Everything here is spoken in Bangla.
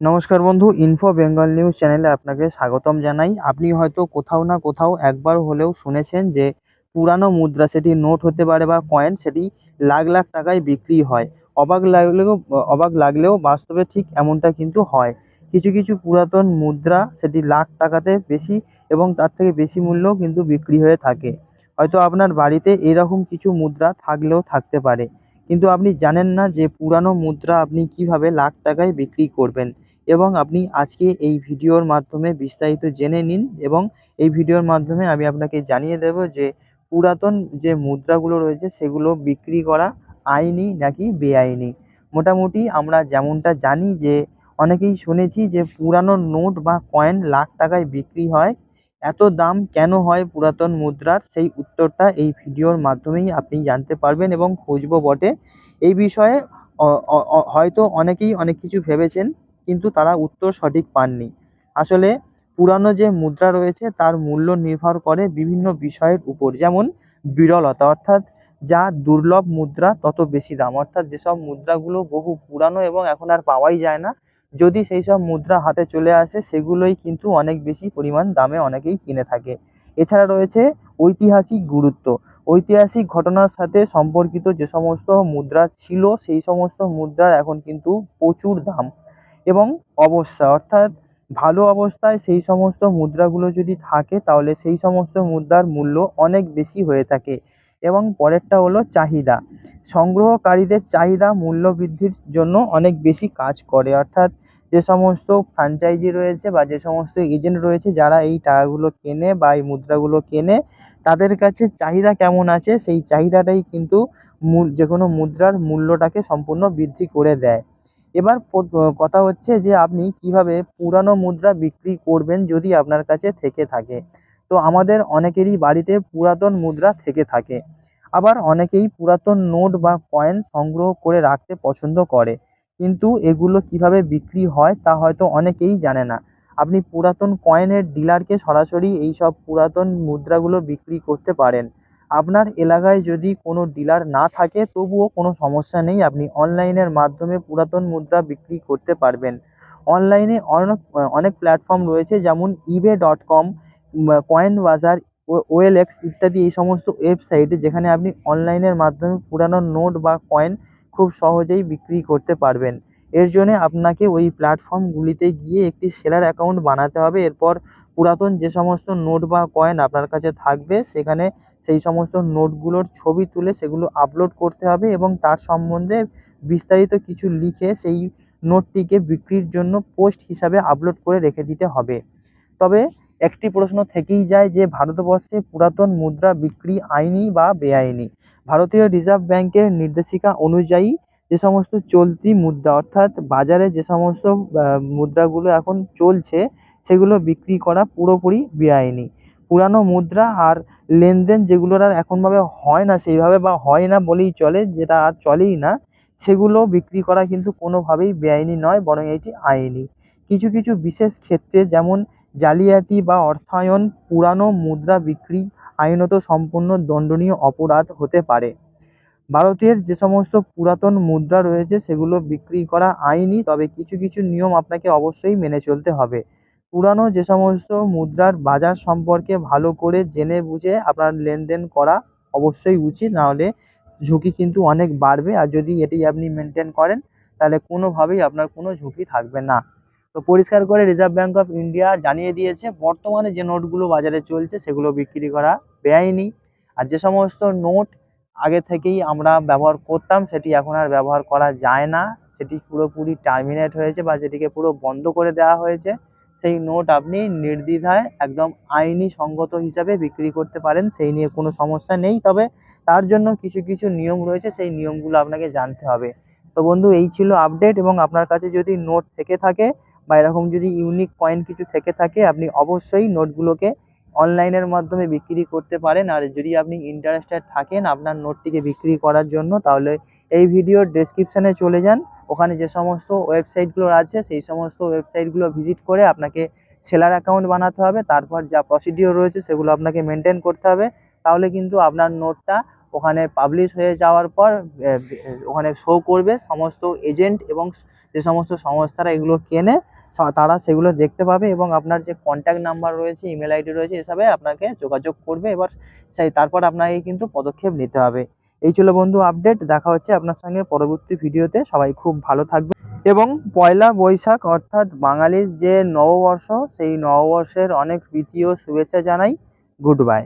নমস্কার বন্ধু ইনফো বেঙ্গল নিউজ চ্যানেলে আপনাকে স্বাগতম জানাই। আপনি হয়তো কোথাও না কোথাও একবার হলেও শুনেছেন যে পুরানো মুদ্রা সেটি নোট হতে পারে বা কয়েন সেটি লাখ লাখ টাকায় বিক্রি হয়। অবাক লাগলেও অবাক লাগলেও বাস্তবে ঠিক এমনটা কিন্তু হয়। কিছু কিছু পুরাতন মুদ্রা সেটি লাখ টাকাতে বেশি এবং তার থেকে বেশি মূল্যও কিন্তু বিক্রি হয়ে থাকে। হয়তো আপনার বাড়িতে এরকম কিছু মুদ্রা থাকলেও থাকতে পারে। কিন্তু আপনি জানেন না যে পুরানো মুদ্রা আপনি কীভাবে লাখ টাকায় বিক্রি করবেন। এবং আপনি আজকে এই ভিডিওর মাধ্যমে বিস্তারিত জেনে নিন এবং এই ভিডিওর মাধ্যমে আমি আপনাকে জানিয়ে দেব যে পুরাতন যে মুদ্রাগুলো রয়েছে সেগুলো বিক্রি করা আইনি নাকি বেআইনি। মোটামুটি আমরা যেমনটা জানি যে অনেকেই শুনেছি যে পুরানো নোট বা কয়েন লাখ টাকায় বিক্রি হয়, এত দাম কেন হয় পুরাতন মুদ্রার? সেই উত্তরটা এই ভিডিওর মাধ্যমেই আপনি জানতে পারবেন এবং খুঁজবো বটে। এই বিষয়ে হয়তো অনেকেই অনেক কিছু ভেবেছেন। কিন্তু তারা উত্তর সঠিক পাননি। আসলে পুরানো যে মুদ্রা রয়েছে, তার মূল্য নির্ভর করে বিভিন্ন বিষয়ের উপর, যেমন বিরলতা, অর্থাৎ যা দুর্লভ মুদ্রা, তত বেশি দাম। অর্থাৎ যেসব মুদ্রাগুলো বহু পুরানো এবং এখন আর পাওয়াই যায় না, যদি সেই সব মুদ্রা হাতে চলে আসে, সেগুলোই কিন্তু অনেক বেশি পরিমাণ দামে অনেকেই কিনে থাকে। এছাড়া রয়েছে ঐতিহাসিক গুরুত্ব। ঐতিহাসিক ঘটনার সাথে সম্পর্কিত যে সমস্ত মুদ্রা ছিল, সেই সমস্ত মুদ্রার এখন কিন্তু প্রচুর দাম। এবং অবস্থা। অর্থাৎ ভালো অবস্থায় সেই সমস্ত মুদ্রাগুলো যদি থাকে, তাহলে সেই সমস্ত মুদ্রার মূল্য অনেক বেশি হয়ে থাকে। এবং পরেরটা হলো চাহিদা। সংগ্রহকারীদের চাহিদা মূল্য বৃদ্ধির জন্য অনেক বেশি কাজ করে। অর্থাৎ যে সমস্ত ফ্র্যাঞ্চাইজি রয়েছে বা যে সমস্ত এজেন্ট রয়েছে, যারা এই টাকাগুলো কেনে বা এই মুদ্রাগুলো কেনে, তাদের কাছে চাহিদা কেমন আছে? সেই চাহিদাটাই কিন্তু মূল যে কোনো মুদ্রার মূল্যটাকে সম্পূর্ণ বৃদ্ধি করে দেয়। এবার কথা হচ্ছে যে আপনি কীভাবে পুরানো মুদ্রা বিক্রি করবেন যদি আপনার কাছে থেকে থাকে। তো আমাদের অনেকেরই বাড়িতে পুরাতন মুদ্রা থেকে থাকে। আবার অনেকেই পুরাতন নোট বা কয়েন সংগ্রহ করে রাখতে পছন্দ করে। কিন্তু এগুলো কীভাবে বিক্রি হয় তা হয়তো অনেকেই জানে না। আপনি পুরাতন কয়েনের ডিলারকে সরাসরি এই সব পুরাতন মুদ্রাগুলো বিক্রি করতে পারেন। আপনার এলাকায় যদি কোনো ডিলার না থাকে, তবুও কোনো সমস্যা নেই। আপনি অনলাইনের মাধ্যমে পুরাতন মুদ্রা বিক্রি করতে পারবেন। অনলাইনে অনেক অনেক প্ল্যাটফর্ম রয়েছে, যেমন eBay dot com coin Bazar OLX ইত্যাদি, এই সমস্ত ওয়েবসাইট যেখানে আপনি অনলাইনের মাধ্যমে পুরানো নোট বা কয়েন খুব সহজেই বিক্রি করতে পারবেন। এর জন্যে আপনাকে ওই প্ল্যাটফর্মগুলিতে গিয়ে একটি সেলার অ্যাকাউন্ট বানাতে হবে। এরপর পুরাতন যে সমস্ত নোট বা কয়েন আপনার কাছে থাকবে, সেখানে সেই সমস্ত নোটগুলোর ছবি তুলে সেগুলো আপলোড করতে হবে এবং তার সম্বন্ধে বিস্তারিত কিছু লিখে সেই নোটটিকে বিক্রির জন্য পোস্ট হিসাবে আপলোড করে রেখে দিতে হবে। তবে একটি প্রশ্ন থেকেই যায় যে ভারতবর্ষে পুরাতন মুদ্রা বিক্রি আইনি বা বেআইনি? ভারতীয় রিজার্ভ ব্যাঙ্কের নির্দেশিকা অনুযায়ী যে সমস্ত চলতি মুদ্রা অর্থাৎ বাজারে যে সমস্ত মুদ্রাগুলো এখন চলছে, সেগুলো বিক্রি করা পুরোপুরি বেআইনি। পুরানো মুদ্রা আর লেনদেন যেগুলোর আর এখনভাবে হয় না, সেইভাবে বা হয় না বলেই চলে, যেটা আর চলেই না, সেগুলো বিক্রি করা কিন্তু কোনোভাবেই বেআইনি নয়, বরং এটি আইনি। কিছু কিছু বিশেষ ক্ষেত্রে যেমন জালিয়াতি বা অর্থায়ন, পুরানো মুদ্রা বিক্রি আইনত সম্পূর্ণ দণ্ডনীয় অপরাধ হতে পারে। ভারতের যে সমস্ত পুরাতন মুদ্রা রয়েছে, সেগুলো বিক্রি করা আইনি, তবে কিছু কিছু নিয়ম আপনাকে অবশ্যই মেনে চলতে হবে। পুরানো যে সমস্ত মুদ্রার বাজার সম্পর্কে ভালো করে জেনে বুঝে আপনার লেনদেন করা অবশ্যই উচিত। নাহলে ঝুঁকি কিন্তু অনেক বাড়বে। আর যদি এটি আপনি মেনটেন করেন, তাহলে কোনোভাবেই আপনার কোনো ঝুঁকি থাকবে না। তো পরিষ্কার করে রিজার্ভ ব্যাঙ্ক অফ ইন্ডিয়া জানিয়ে দিয়েছে, বর্তমানে যে নোটগুলো বাজারে চলছে, সেগুলো বিক্রি করা বেআইনি আর যে সমস্ত নোট আগে থেকেই আমরা ব্যবহার করতাম, সেটি এখন আর ব্যবহার করা যায় না। সেটি পুরোপুরি টার্মিনেট হয়েছে বা সেটিকে পুরো বন্ধ করে দেওয়া হয়েছে। সেই নোট আপনি নির্দ্বিধায় একদম আইনি সঙ্গত হিসাবে বিক্রি করতে পারেন, সেই নিয়ে কোনো সমস্যা নেই। তবে তার জন্য কিছু কিছু নিয়ম রয়েছে, সেই নিয়মগুলো আপনাকে জানতে হবে। তো বন্ধু, এই ছিল আপডেট এবং আপনার কাছে যদি নোট থেকে থাকে বা এরকম যদি ইউনিক কয়েন কিছু থেকে থাকে, আপনি অবশ্যই নোটগুলোকে অনলাইনের মাধ্যমে বিক্রি করতে পারেন। আর যদি আপনি ইন্টারেস্টেড থাকেন আপনার নোটটিকে বিক্রি করার জন্য, তাহলে এই ভিডিওর ডেসক্রিপশানে চলে যান। ওখানে যে সমস্ত ওয়েবসাইটগুলো আছে, সেই সমস্ত ওয়েবসাইটগুলো ভিজিট করে আপনাকে সেলার অ্যাকাউন্ট বানাতে হবে। তারপর যা প্রসিডিওর রয়েছে সেগুলো আপনাকে মেনটেন করতে হবে। তাহলে কিন্তু আপনার নোটটা ওখানে পাবলিশ হয়ে যাওয়ার পর ওখানে শো করবে সমস্ত এজেন্ট এবং যে সমস্ত সংস্থারা এগুলো কেনে তারা সেগুলো দেখতে পাবে এবং আপনার যে কন্ট্যাক্ট নাম্বার রয়েছে ইমেল আইডি রয়েছে, এসবে আপনাকে যোগাযোগ করবে। এবার সেই, তারপর আপনাকে কিন্তু পদক্ষেপ নিতে হবে। এই ছিল বন্ধু আপডেট দেখা হচ্ছে আপনার সঙ্গে পরবর্তী ভিডিওতে, সবাই খুব ভালো থাকবে এবং পয়লা বৈশাখ অর্থাৎ বাঙালির যে নববর্ষ, সেই নববর্ষের অনেক প্রীতি ও শুভেচ্ছা জানাই গুড বাই